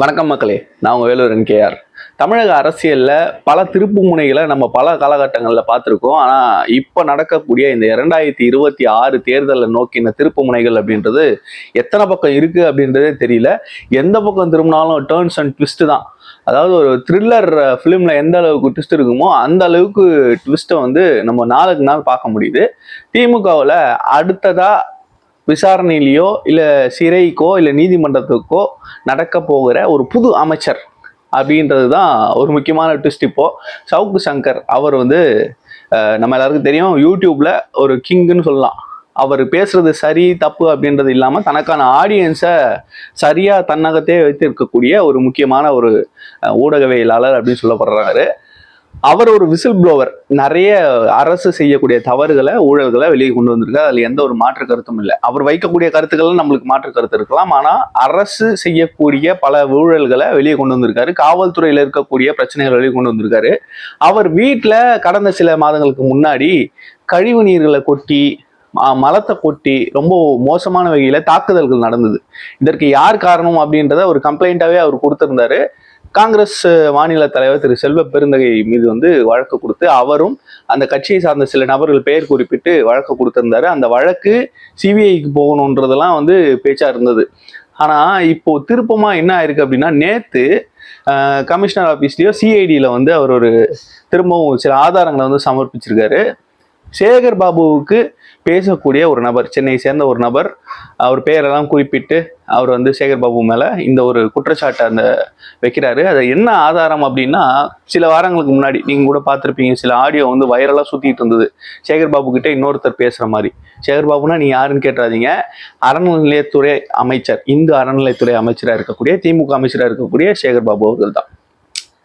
வணக்கம் மக்களே நான் உங்கள் வேலூர் கேஆர். தமிழக அரசியலில் பல திருப்பு முனைகளை நம்ம பல காலகட்டங்களில் பார்த்துருக்கோம். ஆனால் இப்போ நடக்கக்கூடிய இந்த இரண்டாயிரத்தி இருபத்தி ஆறு தேர்தலை நோக்கின திருப்பு முனைகள் அப்படின்றது எத்தனை பக்கம் இருக்குது அப்படின்றதே தெரியல. எந்த பக்கம் திரும்பினாலும் டேர்ன்ஸ் அண்ட் ட்விஸ்ட்டு தான். அதாவது ஒரு த்ரில்லர் ஃபிலிமில் எந்த அளவுக்கு ட்விஸ்ட் இருக்குமோ அந்த அளவுக்கு ட்விஸ்ட்டை வந்து நம்ம நாளுக்கு நாள் பார்க்க முடியுது. திமுகவில் அடுத்ததாக விசாரணையிலையோ இல்லை சிறைக்கோ இல்லை நீதிமன்றத்துக்கோ நடக்க போகிற ஒரு புது அமைச்சர் அப்படின்றது தான் ஒரு முக்கியமான ட்விஸ்ட் இப்போது சவுக்கு சங்கர் அவர் வந்து நம்ம எல்லாருக்கும் தெரியும் யூடியூப்பில் ஒரு கிங்குன்னு சொல்லலாம். அவர் பேசுறது சரி தப்பு அப்படின்றது இல்லாமல் தனக்கான ஆடியன்ஸை சரியாக தன்னகத்தே வைத்திருக்கக்கூடிய ஒரு முக்கியமான ஒரு ஊடகவியலாளர் அப்படின்னு சொல்லப்படுறாரு. அவர் ஒரு விசில் ப்ளோவர் நிறைய அரசு செய்யக்கூடிய தவறுகளை ஊழல்களை வெளியே கொண்டு வந்திருக்காரு அதில் எந்த ஒரு மாற்று கருத்தும் இல்லை. அவர் வைக்கக்கூடிய கருத்துக்கள் நம்மளுக்கு மாற்று கருத்து இருக்கலாம். ஆனால் அரசு செய்யக்கூடிய பல ஊழல்களை வெளியே கொண்டு வந்திருக்காரு. காவல்துறையில் இருக்கக்கூடிய பிரச்சனைகளை வெளியே கொண்டு வந்திருக்காரு. அவர் வீட்டில் கடந்த சில மாதங்களுக்கு முன்னாடி கழிவு நீர்களை கொட்டி ம- மலத்தை கொட்டி ரொம்ப மோசமான வகையில் தாக்குதல்கள் நடந்தது. இதற்கு யார் காரணம் அப்படின்றத ஒரு கம்ப்ளைண்ட்டாகவே அவர் கொடுத்துருந்தாரு. காங்கிரஸ் மாநில தலைவர் திரு செல்வ பெருந்தகை மீது வந்து வழக்கு கொடுத்து அவரும் அந்த கட்சியை சார்ந்த சில நபர்கள் பெயர் குறிப்பிட்டு வழக்கு கொடுத்திருந்தாரு. அந்த வழக்கு சிபிஐக்கு போகணுன்றதெல்லாம் வந்து பேச்சா இருந்தது. ஆனா இப்போ திருப்பமா என்ன ஆயிருக்கு அப்படின்னா நேத்து கமிஷனர் ஆஃபீஸ்லயோ சிஐடியில் வந்து அவர் ஒரு திரும்பவும் சில ஆதாரங்களை வந்து சமர்ப்பிச்சிருக்காரு. சேகர் பாபுவுக்கு பேசக்கூடிய ஒரு நபர் சென்னையை சேர்ந்த ஒரு நபர். அவர் பெயரெல்லாம் குறிப்பிட்டு அவர் வந்து சேகர் பாபு மேலே இந்த ஒரு குற்றச்சாட்டை அந்த வைக்கிறாரு. அது என்ன ஆதாரம் அப்படின்னா சில வாரங்களுக்கு முன்னாடி நீங்கள் கூட பார்த்துருப்பீங்க சில ஆடியோ வந்து வைரலாக சுற்றிட்டு இருந்தது. சேகர் பாபு கிட்டே இன்னொருத்தர் பேசுகிற மாதிரி. சேகர் பாபுனா நீ யாருன்னு கேட்டுறாதீங்க. அறநிலையத்துறை அமைச்சர் இந்து அறநிலையத்துறை அமைச்சராக இருக்கக்கூடிய திமுக அமைச்சராக இருக்கக்கூடிய சேகர் பாபு அவர்கள் தான்.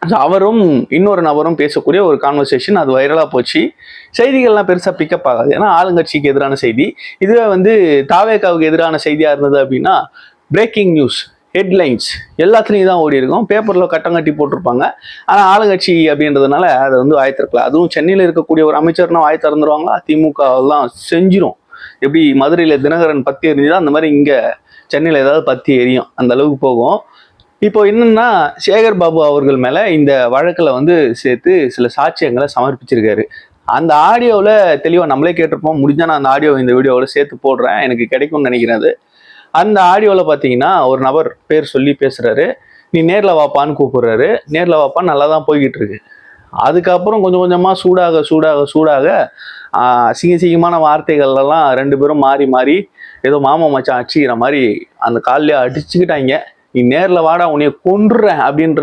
அவரும் இன்னொரு நபரும் பேசக்கூடிய ஒரு கான்வர்சேஷன் அது வைரலாக போச்சு. செய்திகள்லாம் பெருசாக பிக்கப் ஆகாது. ஏன்னா ஆளுங்கட்சிக்கு எதிரான செய்தி. இதுவே வந்து தாவேக்காவுக்கு எதிரான செய்தியாக இருந்தது அப்படின்னா பிரேக்கிங் நியூஸ் ஹெட்லைன்ஸ் எல்லாத்துலேயும் தான் ஓடி இருக்கும். பேப்பரில் கட்டம் கட்டி போட்டிருப்பாங்க. ஆனால் ஆளுங்கட்சி அப்படின்றதுனால அதை வந்து வாய்த்திருக்கலாம் அதுவும் சென்னையில் இருக்கக்கூடிய ஒரு அமைச்சர்னா வாய் திறந்துருவாங்களா? திமுக எல்லாம் செஞ்சிரும். எப்படி மதுரையில் தினகரன் பத்தி எரிஞ்சுதான் அந்த மாதிரி இங்கே சென்னையில் ஏதாவது பத்தி எரியும். அந்த அளவுக்கு போகும். இப்போ என்னன்னா சேகர் பாபு அவர்கள் மேல இந்த வழக்கில் வந்து சேர்த்து சில சாட்சியங்களை சமர்ப்பிச்சிருக்காரு. அந்த ஆடியோவில் தெளிவாக நம்மளே கேட்டிருப்போம். முடிஞ்சா நான் அந்த ஆடியோ இந்த வீடியோவில் சேர்த்து போடுறேன். எனக்கு கிடைக்கும்னு நினைக்கிறேன் அது. அந்த ஆடியோவில் பார்த்தீங்கன்னா ஒரு நபர் பேர் சொல்லி பேசுகிறாரு நீ நேரில் வாப்பான்னு கூப்பிடுறாரு. நேரில் வாப்பா நல்லா தான் போய்கிட்டு இருக்கு அதுக்கப்புறம் கொஞ்சம் கொஞ்சமாக சூடாக சூடாக சூடாக ஆஹ், அசிங்க வார்த்தைகள்லாம் ரெண்டு பேரும் மாறி மாறி ஏதோ மாமா மச்சான் அடிச்சுக்கிற மாதிரி அந்த காலில் அடிச்சுக்கிட்டாங்க. நீ நேரில் வாடா உன்னைய கொன்றுறேன் அப்படின்ற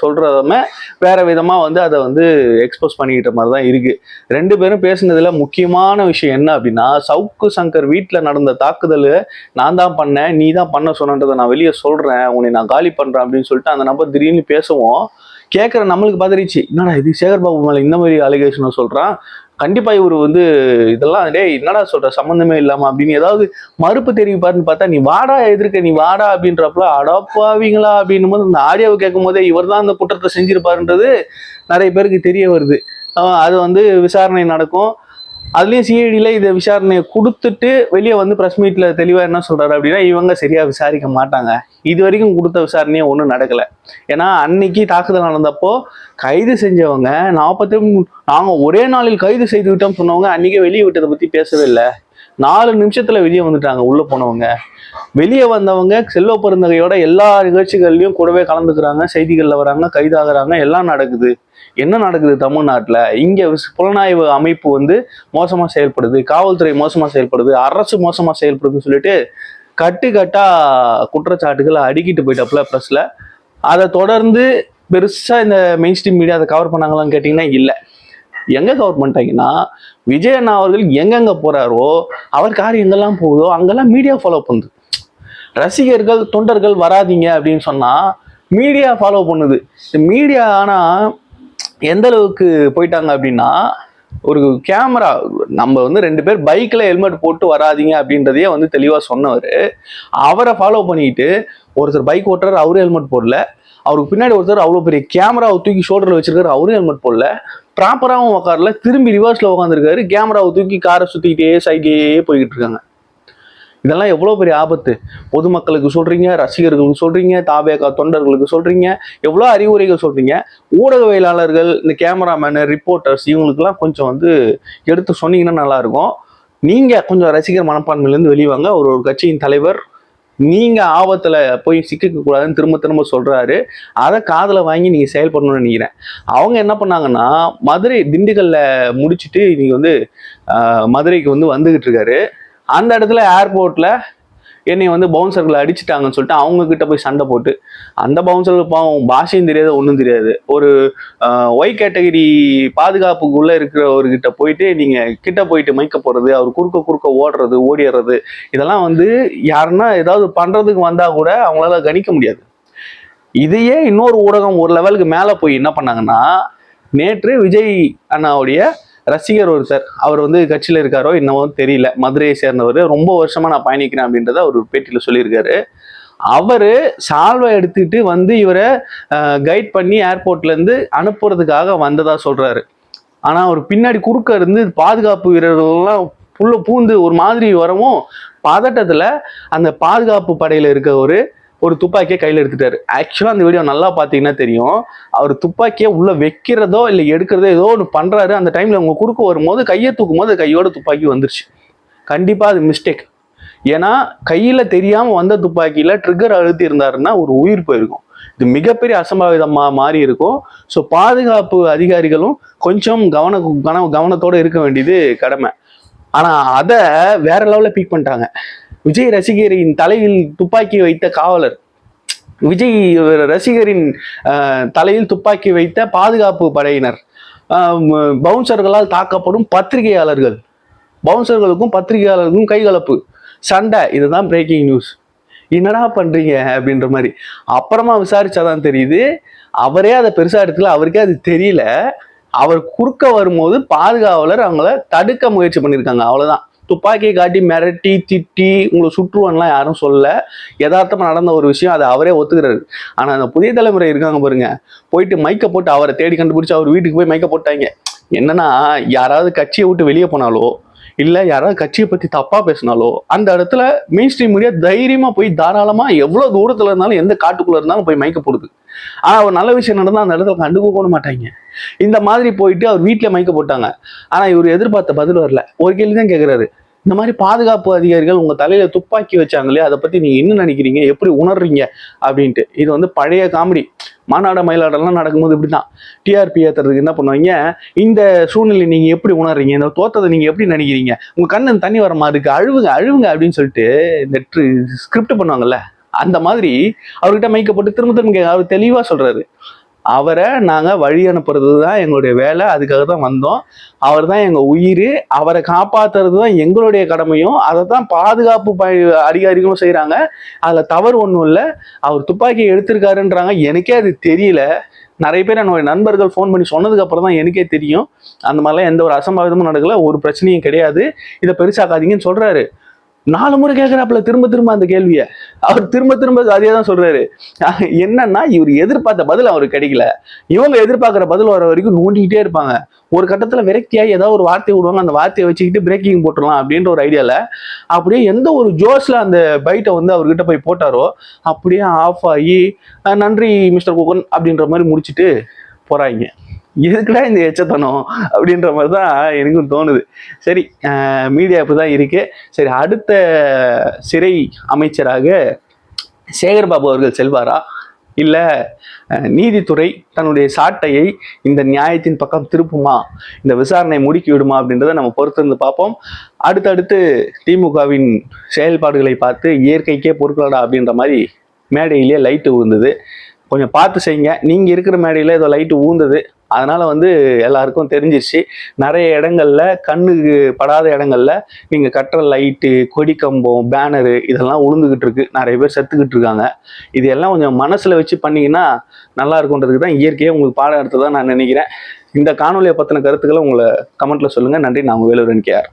சொல்கிறதுமே வேற விதமாக வந்து அதை வந்து எக்ஸ்போஸ் பண்ணிக்கிட்ட மாதிரி தான் இருக்குது ரெண்டு பேரும் பேசுனதில் முக்கியமான விஷயம் என்ன அப்படின்னா சவுக்கு சங்கர் வீட்டில் நடந்த தாக்குதல் நான் தான் பண்ணேன் நீ தான் பண்ண சொன்னன்றதை நான் வெளியே சொல்கிறேன் உன்னை நான் காலி பண்ணுறேன் அப்படின்னு சொல்லிட்டு அந்த நம்பர் திடீர்னு பேசுவோம். கேட்குற நம்மளுக்கு பதறிச்சு. என்னடா இது? சேகர் பாபு மேலே இந்த மாதிரி அலிகேஷனை சொல்கிறான் கண்டிப்பா இவர் வந்து இதெல்லாம் டேய் என்னடா சொல்ற? சம்மந்தமே இல்லாம அப்படின்னு ஏதாவது மறுப்பு தெரிவிப்பாருன்னு பார்த்தா நீ வாடா எதிர்க்க நீ வாடா அப்படின்றப்பல அடப்பாவீங்களா அப்படின்னும் போது அந்த ஆடியோவை கேட்கும் போதே இவர் தான் அந்த குற்றத்தை செஞ்சிருப்பாருன்றது நிறைய பேருக்கு தெரிய வருது. அது வந்து விசாரணை நடக்கும். அதுலயும் சிஐடியில் இதை விசாரணையை கொடுத்துட்டு வெளியே வந்து ப்ரெஸ் மீட்ல தெளிவா என்ன சொல்றாரு அப்படின்னா இவங்க சரியா விசாரிக்க மாட்டாங்க. இது வரைக்கும் கொடுத்த விசாரணையே ஒன்றும் நடக்கல. ஏன்னா அன்னைக்கு தாக்குதல் நடந்தப்போ கைது செஞ்சவங்க நாற்பத்தி நாங்கள் ஒரே நாளில் கைது செய்து விட்டோம் சொன்னவங்க அன்னைக்கே வெளியே விட்டதை பத்தி பேசவே இல்லை. நாலு நிமிஷத்துல வெளியே வந்துட்டாங்க உள்ள போனவங்க. வெளியே வந்தவங்க செல்வ பெருந்தகையோட எல்லா நிகழ்ச்சிகள்லயும் கூடவே கலந்துக்கிறாங்க செய்திகள்ல வராங்க கைதாகிறாங்க எல்லாம் நடக்குது. என்ன நடக்குது தமிழ்நாட்டுல? இங்க புலனாய்வு அமைப்பு வந்து மோசமா செயல்படுது காவல்துறை மோசமா செயல்படுது அரசு மோசமா செயல்படுதுன்னு சொல்லிட்டு கட்டு கட்டா குற்றச்சாட்டுகளை அடுக்கிட்டு போயிட்டப்பல ப்ரெஸ்ல அதை தொடர்ந்து பெருசா இந்த மெயின் ஸ்ட்ரீம் மீடியா அதை கவர் பண்ணாங்களான்னு கேட்டிங்கன்னா இல்லை. எங்க கவர் பண்ணிட்டாங்கன்னா விஜயன் அவர்கள் எங்கெங்க போறாரோ அவர் கார் எங்கெல்லாம் போகுதோ அங்கெல்லாம் மீடியா ஃபாலோ பண்ணுது. ரசிகர்கள் தொண்டர்கள் வராதீங்க அப்படின்னு சொன்னா மீடியா ஃபாலோ பண்ணுது. இந்த மீடியா ஆனா எந்த அளவுக்கு போயிட்டாங்க அப்படின்னா ஒரு கேமரா நம்ம வந்து ரெண்டு பேர் பைக்ல ஹெல்மெட் போட்டு வராதீங்க அப்படின்றதையே வந்து தெளிவா சொன்னவர். அவரை ஃபாலோ பண்ணிட்டு ஒருத்தர் பைக் ஓட்டுறாரு அவரும் ஹெல்மெட் போடல. அவருக்கு பின்னாடி ஒருத்தர் அவ்வளோ பெரிய கேமராவை தூக்கி ஷோல்டரில் வச்சிருக்காரு. அவரும் ஹெல்மெட் போடல. ப்ராப்பராகவும் உட்காரல திரும்பி ரிவர்ஸில் உட்காந்துருக்காரு கேமராவை தூக்கி காரை சுற்றிக்கிட்டே சைட்லேயே போய்கிட்டு இருக்காங்க. இதெல்லாம் எவ்வளோ பெரிய ஆபத்து. பொதுமக்களுக்கு சொல்கிறீங்க ரசிகர்களுக்கு சொல்கிறீங்க தாபேகா தொண்டர்களுக்கு சொல்கிறீங்க எவ்வளோ அறிவுரைகள் சொல்கிறீங்க ஊடகவியலாளர்கள் இந்த கேமராமேனு ரிப்போர்ட்டர்ஸ் இவங்களுக்குலாம் கொஞ்சம் வந்து எடுத்து சொன்னீங்கன்னா நல்லாயிருக்கும் நீங்கள் கொஞ்சம் ரசிகர் மனப்பான்மையிலேருந்து வெளியே வாங்க. ஒரு ஒரு கட்சியின் தலைவர் நீங்க ஆபத்துல போய் சிக்கிக்க கூடாதுன்னு திரும்ப திரும்ப சொல்றாரு. அதை காதல வாங்கி நீங்க செயல்படணும்னு நினைக்கிறேன். அவங்க என்ன பண்ணாங்கன்னா மதுரை திண்டுக்கல்ல முடிச்சுட்டு இன்னைக்கு வந்து மதுரைக்கு வந்து வந்துகிட்டு இருக்காரு. அந்த இடத்துல ஏர்போர்ட்ல என்னை வந்து பவுன்சர்களை அடிச்சிட்டாங்கன்னு சொல்லிட்டு அவங்க கிட்ட போய் சண்டை போட்டு அந்த பவுன்சர்கள் பாவம் பாஷையும் தெரியாது ஒன்றும் தெரியாது. ஒரு ஒய் கேட்டகரி பாதுகாப்புக்குள்ள இருக்கிறவர்கிட்ட போயிட்டு நீங்க கிட்ட போயிட்டு மைக்க போறது அவர் குறுக்க குறுக்க ஓடுறது ஓடிடுறது இதெல்லாம் வந்து யாருன்னா ஏதாவது பண்றதுக்கு வந்தா கூட அவங்களால கணிக்க முடியாது. இதையே இன்னொரு ஊடகம் ஒரு லெவலுக்கு மேலே போய் என்ன பண்ணாங்கன்னா நேற்று விஜய் அண்ணாவுடைய ரசிகர் ஒருத்தர் அவர் வந்து கட்சியில் இருக்காரோ என்னவோ தெரியல. மதுரையை சேர்ந்தவர். ரொம்ப வருஷமா நான் பயணிக்கிறேன் அப்படின்றத அவர் பேட்டியில் சொல்லியிருக்காரு. அவர் சால்வை எடுத்துக்கிட்டு வந்து இவரை கைட் பண்ணி ஏர்போர்ட்லேருந்து அனுப்புறதுக்காக வந்ததா சொல்கிறாரு ஆனால் அவர் பின்னாடி குறுக்க இருந்து பாதுகாப்பு வீரர்கள்லாம் புள்ள பூந்து ஒரு மாதிரி வரவும் பதட்டத்தில் அந்த பாதுகாப்பு படையில் இருக்க ஒரு ஒரு துப்பாக்கியை கையில் எடுத்துட்டாரு. ஆக்சுவலாக அந்த வீடியோ நல்லா பார்த்தீங்கன்னா தெரியும். அவர் துப்பாக்கியை உள்ளே வைக்கிறதோ இல்லை எடுக்கிறதோ ஏதோ ஒன்று பண்ணுறாரு அந்த டைமில் அவங்க குறுக்க வரும்போது கையை தூக்கும் போது கையோட துப்பாக்கி வந்துருச்சு. கண்டிப்பாக அது மிஸ்டேக் ஏன்னா கையில் தெரியாமல் வந்த துப்பாக்கியில் ட்ரிகர் அழுத்தி இருந்தாருன்னா ஒரு உயிர் போயிருக்கும். இது மிகப்பெரிய அசம்பாவிதமாக மாறி இருக்கும். ஸோ பாதுகாப்பு அதிகாரிகளும் கொஞ்சம் கவன கவன கவனத்தோடு இருக்க வேண்டியது கடமை. ஆனால் அதை வேற லெவலில் பீக் பண்ணிட்டாங்க. விஜய் ரசிகரின் தலையில் துப்பாக்கி வைத்த காவலர். விஜய் ரசிகரின் தலையில் துப்பாக்கி வைத்த பாதுகாப்பு படையினர். பவுன்சர்களால் தாக்கப்படும் பத்திரிகையாளர்கள். பவுன்சர்களுக்கும் பத்திரிகையாளர்களுக்கும் கைகலப்பு. சண்டை இதுதான் பிரேக்கிங் நியூஸ் என்னடா பண்றீங்க? அப்படின்ற மாதிரி. அப்புறமா விசாரிச்சாதான் தெரியுது அவரே அதை பெருசா எடுக்கல அவருக்கே அது தெரியல. அவர் குறுக்க வரும்போது பாதுகாவலர் அவங்கள தடுக்க முயற்சி பண்ணியிருக்காங்க அவ்வளவுதான். துப்பாக்கியை காட்டி மிரட்டி திட்டி உங்களை சுற்றுவான்லாம் யாரும் சொல்ல யதார்த்தமா நடந்த ஒரு விஷயம் அதை அவரே ஒத்துக்கிறாரு. ஆனா அந்த புதிய தலைமுறை இருக்காங்க பாருங்க. போயிட்டு மைக்க போட்டு அவரை தேடி கண்டுபிடிச்சு அவர் வீட்டுக்கு போய் மைக்க போட்டாங்க. என்னன்னா யாராவது கட்சியை விட்டு வெளியே போனாலோ இல்லை யாராவது கட்சியை பற்றி தப்பாக பேசினாலோ அந்த இடத்துல மெயின் ஸ்ட்ரீம் மீடியா தைரியமாக போய் தாராளமாக எவ்வளோ தூரத்தில் இருந்தாலும் எந்த காட்டுக்குள்ளே இருந்தாலும் போய் மயக்க போடுது. ஆனால் ஒரு நல்ல விஷயம் நடந்தால் அந்த இடத்துல கண்டுக்க கூட மாட்டாங்க. இந்த மாதிரி போயிட்டு அவர் வீட்டில் மயக்க போட்டாங்க. ஆனால் இவர் எதிர்பார்த்த பதில் வரல. ஒரு கேள்வி தான் கேட்குறாரு இந்த மாதிரி பாதுகாப்பு அதிகாரிகள் உங்க தலையில துப்பாக்கி வச்சாங்களே அதை பத்தி நீங்க என்ன நினைக்கிறீங்க? எப்படி உணர்றீங்க? அப்படின்ட்டு. இது வந்து பழைய காமெடி. மாநாட மயிலாடெல்லாம் நடக்கும்போது இப்படிதான் டிஆர்பி ஏத்துறதுக்கு என்ன பண்ணுவாங்க? இந்த சூழ்நிலை நீங்க எப்படி உணர்றீங்க? இந்த தோத்ததை நீங்க எப்படி நினைக்கிறீங்க? உங்க கண்ணு தண்ணி வர மாதிரி இருக்கு. அழுவுங்க அழுவுங்க அப்படின்னு சொல்லிட்டு இந்த ஸ்கிரிப்ட் பண்ணுவாங்கல்ல? அந்த மாதிரி அவர்கிட்ட மைக்க போட்டு திரும்ப திரும்ப அவர் தெளிவா சொல்றாரு. அவரை நாங்கள் வழி அனுப்புறது தான் எங்களுடைய வேலை. அதுக்காக தான் வந்தோம். அவர் தான் எங்கள் உயிர். அவரை காப்பாற்றுறது தான் எங்களுடைய கடமையும். அதை தான் பாதுகாப்பு ப- அதிகாரிகளும் செய்கிறாங்க அதில் தவறு ஒன்றும் இல்லை. அவர் துப்பாக்கியை எடுத்திருக்காருன்றாங்க. எனக்கே அது தெரியல. நிறைய பேர் என்னுடைய நண்பர்கள் ஃபோன் பண்ணி சொன்னதுக்கு அப்புறம் தான் எனக்கே தெரியும். அந்த மாதிரிலாம் எந்த ஒரு அசம்பாவிதமும் நடக்கல. ஒரு பிரச்சனையும் கிடையாது. இதை பெருசாக்காதீங்கன்னு சொல்கிறாரு நாலு முறை கேட்குறாப்புல திரும்ப திரும்ப அந்த கேள்வியை. அவர் திரும்ப திரும்ப அதே தான் சொல்றாரு. என்னன்னா இவர் எதிர்பார்த்த பதில் அவருக்கு கிடைக்கல. இவங்க எதிர்பார்க்குற பதில் வர வரைக்கும் நோண்டிக்கிட்டே இருப்பாங்க. ஒரு கட்டத்தில் விரக்தியாக ஏதாவது ஒரு வார்த்தையை விடுவாங்க அந்த வார்த்தையை வச்சுக்கிட்டு பிரேக்கிங் போட்டுடலாம் அப்படின்ற ஒரு ஐடியாவில் அப்படியே எந்த ஒரு ஜோஸில் அந்த பைட்டை வந்து அவர்கிட்ட போய் போட்டாரோ அப்படியே ஆஃப் ஆகி நன்றி மிஸ்டர் குகன் அப்படின்ற மாதிரி முடிச்சுட்டு போகிறாங்க எதுக்குடா இந்த எச்சத்தனம் அப்படின்ற மாதிரி தான் எனக்கும் தோணுது. சரி மீடியா இப்போ தான் இருக்கு. சரி அடுத்த சிறை அமைச்சராக சேகர் பாபு அவர்கள் செல்வாரா? இல்லை நீதித்துறை தன்னுடைய சாட்டையை இந்த நியாயத்தின் பக்கம் திருப்புமா? இந்த விசாரணை முடுக்கி விடுமா அப்படின்றத நம்ம பொறுத்திருந்து பார்ப்போம். அடுத்தடுத்து திமுகவின் செயல்பாடுகளை பார்த்து இயற்கைக்கே பொறுக்கலடா அப்படின்ற மாதிரி மேடையிலேயே லைட்டு விழுந்தது கொஞ்சம் பார்த்து செய்யுங்க. நீங்கள் இருக்கிற மேடையில் ஏதோ லைட்டு ஊந்தது அதனால வந்து எல்லாருக்கும் தெரிஞ்சிருச்சு. நிறைய இடங்கள்ல கண்ணுக்கு படாத இடங்கள்ல நீங்க கட்டுற லைட்டு கொடி கம்பம் பேனரு இதெல்லாம் உளுந்துகிட்டு இருக்கு. நிறைய பேர் செத்துக்கிட்டு இருக்காங்க. இது எல்லாம் கொஞ்சம் மனசுல வச்சு பண்ணீங்கன்னா நல்லா இருக்கும்ன்றதுக்கு தான் இயற்கையாக உங்களுக்கு பாடம் எடுத்ததா நான் நினைக்கிறேன். இந்த காணொலியை பற்றின கருத்துக்களை உங்களை கமெண்ட்ல சொல்லுங்க. நன்றி. நான் உங்க வேலூரன் கேஆர்